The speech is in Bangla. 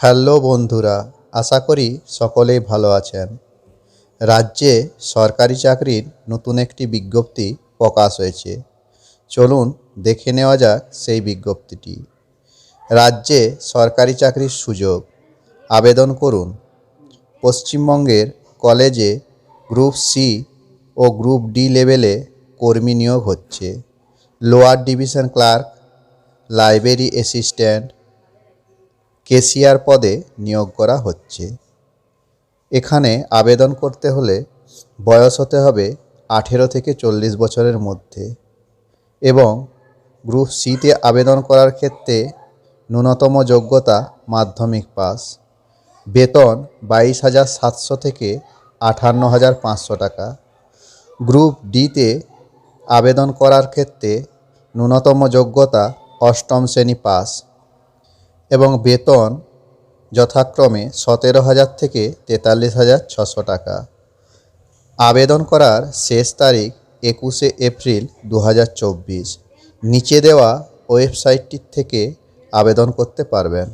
হ্যালো বন্ধুরা, আশা করি সকলেই ভালো আছেন। রাজ্যে সরকারি চাকরির নতুন একটি বিজ্ঞপ্তি প্রকাশ হয়েছে। চলুন দেখে নেওয়া যাক সেই বিজ্ঞপ্তিটি। রাজ্যে সরকারি চাকরির সুযোগ। আবেদন করুন। পশ্চিমবঙ্গের কলেজে গ্রুপ সি ও গ্রুপ ডি লেভেলে কর্মী নিয়োগ হচ্ছে। Lower division clerk, library assistant cashier পদে নিয়োগ করা হচ্ছে। এখানে আবেদন করতে হলে বয়স হতে হবে আঠেরো থেকে চল্লিশ বছরের মধ্যে এবং গ্রুপ সিতে আবেদন করার ক্ষেত্রে ন্যূনতম যোগ্যতা মাধ্যমিক পাস। বেতন বাইশ হাজার সাতশো থেকে আটান্ন হাজার পাঁচশো টাকা। গ্রুপ ডিতে আবেদন করার ক্ষেত্রে ন্যূনতম যোগ্যতা অষ্টম শ্রেণি পাস। এবং বেতন যথাক্রমে সতেরো হাজার থেকে তেতাল্লিশ হাজার ছশো টাকা। আবেদন করার শেষ তারিখ একুশে এপ্রিল দু হাজার চব্বিশ। নিচে দেওয়া ওয়েবসাইটটির থেকে আবেদন করতে পারবেন।